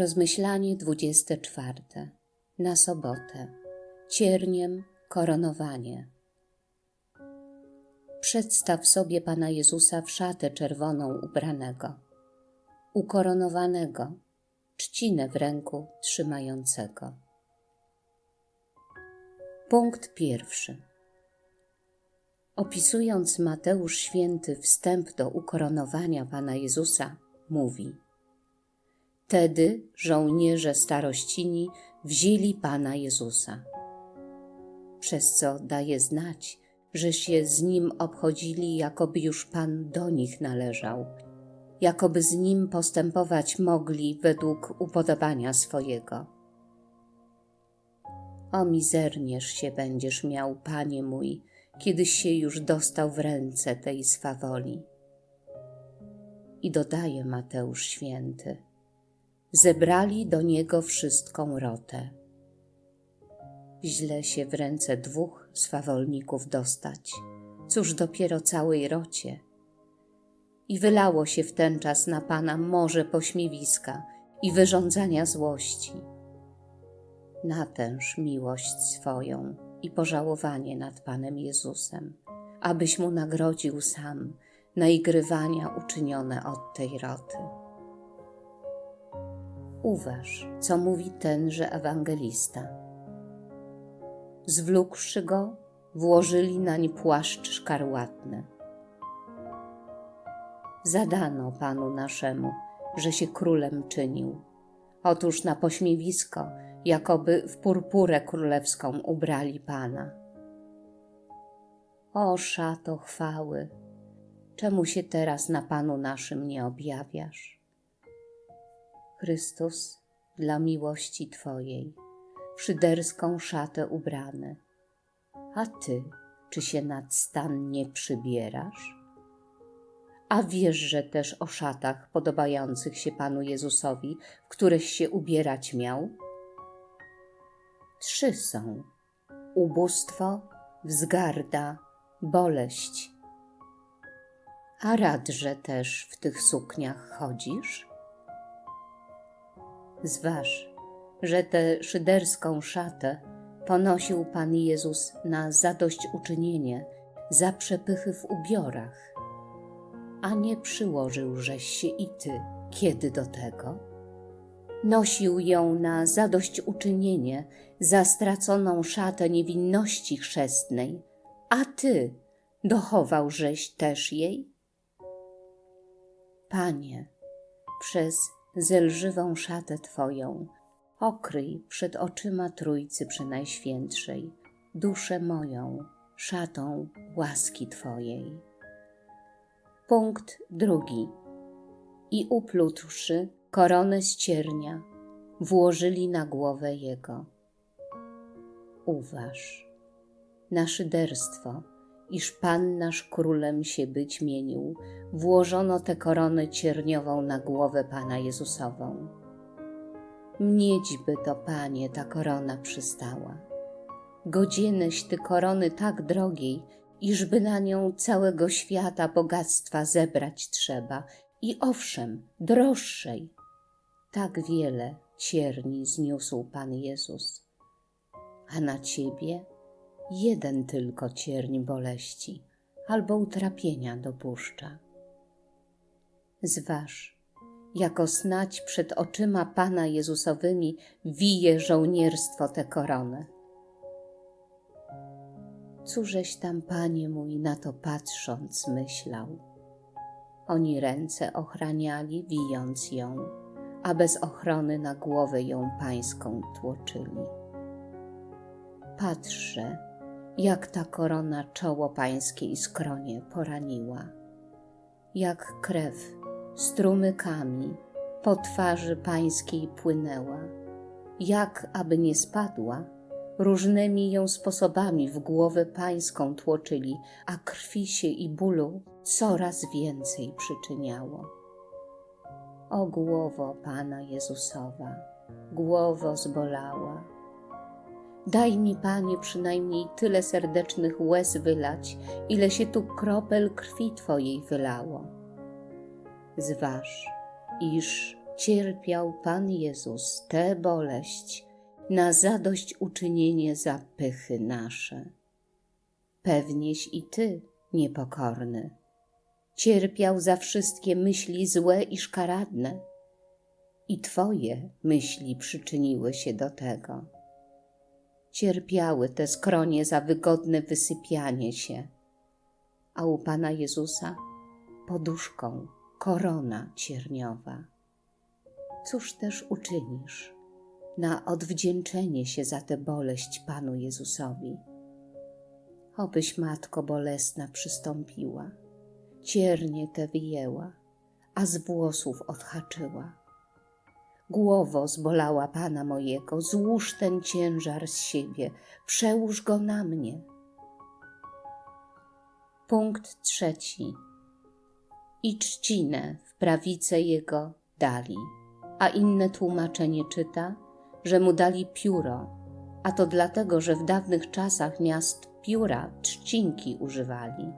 Rozmyślanie 24. Na sobotę. Cierniem koronowanie. Przedstaw sobie Pana Jezusa w szatę czerwoną ubranego, ukoronowanego, trzcinę w ręku trzymającego. Punkt pierwszy. Opisując Mateusz Święty wstęp do ukoronowania Pana Jezusa, mówi – Wtedy żołnierze starościni wzięli Pana Jezusa, przez co daje znać, że się z Nim obchodzili, jakoby już Pan do nich należał, jakoby z Nim postępować mogli według upodobania swojego. O mizernież się będziesz miał, Panie mój, kiedyś się już dostał w ręce tej swawoli. I dodaje Mateusz Święty – zebrali do niego wszystką rotę. Źle się w ręce dwóch swawolników dostać, cóż dopiero całej rocie. I wylało się w ten czas na Pana morze pośmiewiska i wyrządzania złości. Natęż miłość swoją i pożałowanie nad Panem Jezusem, abyś Mu nagrodził sam naigrywania uczynione od tej roty. Uważ, co mówi tenże ewangelista. Zwlókłszy go, włożyli nań płaszcz szkarłatny. Zadano Panu naszemu, że się królem czynił. Otóż na pośmiewisko, jakoby w purpurę królewską ubrali Pana. O szato chwały, czemu się teraz na Panu naszym nie objawiasz? Chrystus, dla miłości Twojej, szyderską szatę ubrany. A Ty, czy się nadstannie przybierasz? A wiesz, że też o szatach podobających się Panu Jezusowi, w któreś się ubierać miał? Trzy są: ubóstwo, wzgarda, boleść. A radże też w tych sukniach chodzisz? Zważ, że tę szyderską szatę ponosił Pan Jezus na zadośćuczynienie za przepychy w ubiorach, a nie przyłożyłżeś się i Ty kiedy do tego? Nosił ją na zadośćuczynienie za straconą szatę niewinności chrzestnej, a Ty dochowałżeś też jej? Panie, przez zelżywą szatę Twoją, okryj przed oczyma Trójcy Przenajświętszej duszę moją szatą łaski Twojej. Punkt drugi. I uplutłszy koronę z ciernia, włożyli na głowę Jego. Uważ, na szyderstwo, iż Pan nasz królem się być mienił, włożono tę koronę cierniową na głowę Pana Jezusową. Mnieć by to, Panie, ta korona przystała. Godzieneś Ty korony tak drogiej, iżby na nią całego świata bogactwa zebrać trzeba i owszem, droższej. Tak wiele cierni zniósł Pan Jezus, a na Ciebie jeden tylko cierń boleści albo utrapienia dopuszcza. Zważ, jako snać przed oczyma Pana Jezusowymi wije żołnierstwo tę koronę. Cóżeś tam, Panie mój, na to patrząc myślał? Oni ręce ochraniali, wijąc ją, a bez ochrony na głowę ją pańską tłoczyli. Patrzę, jak ta korona czoło pańskie i skronie poraniła, jak krew strumykami po twarzy pańskiej płynęła, jak, aby nie spadła, różnymi ją sposobami w głowę pańską tłoczyli, a krwi się i bólu coraz więcej przyczyniało. O głowo Pana Jezusowa, głowo zbolała, Daj mi, Panie, przynajmniej tyle serdecznych łez wylać, ile się tu kropel krwi Twojej wylało. Zważ, iż cierpiał Pan Jezus tę boleść na zadość uczynienie za pychy nasze. Pewnieś i Ty, niepokorny, cierpiał za wszystkie myśli złe i szkaradne, i Twoje myśli przyczyniły się do tego. Cierpiały te skronie za wygodne wysypianie się, a u Pana Jezusa poduszką korona cierniowa. Cóż też uczynisz na odwdzięczenie się za tę boleść Panu Jezusowi? Obyś Matko bolesna przystąpiła, ciernie te wyjęła, a z włosów odhaczyła. Głowo zbolała Pana mojego, złóż ten ciężar z siebie, przełóż go na mnie. Punkt trzeci. I trzcinę w prawicę jego dali, a inne tłumaczenie czyta, że mu dali pióro, a to dlatego, że w dawnych czasach miast pióra trzcinki używali.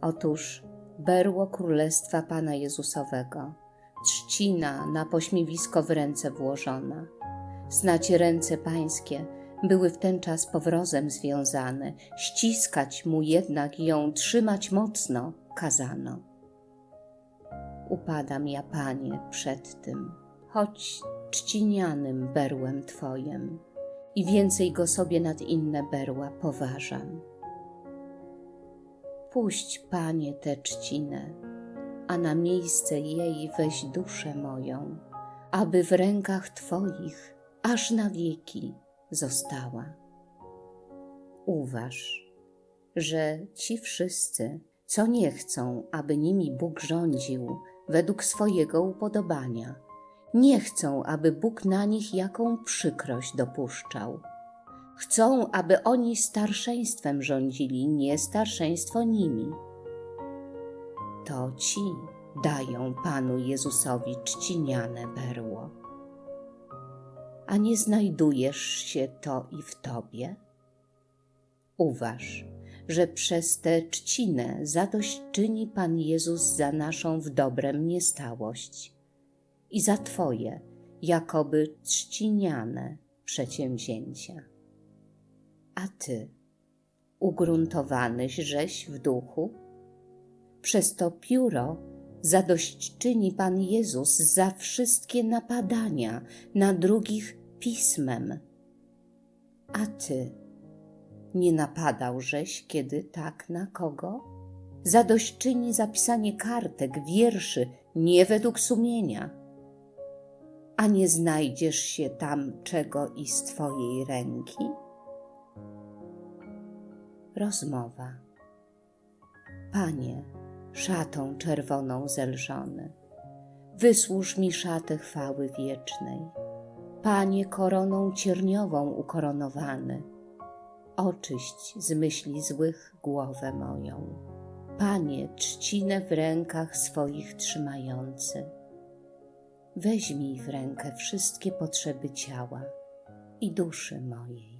Otóż berło królestwa Pana Jezusowego, trzcina na pośmiewisko w ręce włożona. Znacie ręce pańskie były w ten czas powrozem związane, ściskać mu jednak ją trzymać mocno kazano. Upadam ja, Panie, przed tym, choć trzcinianym berłem Twojem i więcej go sobie nad inne berła poważam. Puść, Panie, tę trzcinę, a na miejsce jej weź duszę moją, aby w rękach Twoich aż na wieki została. Uważ, że ci wszyscy, co nie chcą, aby nimi Bóg rządził według swojego upodobania, nie chcą, aby Bóg na nich jaką przykrość dopuszczał. Chcą, aby oni starszeństwem rządzili, nie starszeństwo nimi. To ci dają Panu Jezusowi trzciniane berło. A nie znajdujesz się to i w Tobie? Uważ, że przez tę trzcinę zadośćczyni Pan Jezus za naszą w dobrem niestałość i za Twoje, jakoby trzciniane przedsięwzięcia. A Ty, ugruntowanyś żeś w duchu? Przez to pióro zadośćczyni Pan Jezus za wszystkie napadania na drugich pismem. A Ty, nie napadałżeś kiedy tak na kogo? Zadośćczyni za pisanie kartek, wierszy, nie według sumienia. A nie znajdziesz się tam czego i z Twojej ręki? Rozmowa. Panie, szatą czerwoną zelżony, wysłuż mi szatę chwały wiecznej. Panie, koroną cierniową ukoronowany, oczyść z myśli złych głowę moją. Panie, trzcinę w rękach swoich trzymający, weźmij w rękę wszystkie potrzeby ciała i duszy mojej.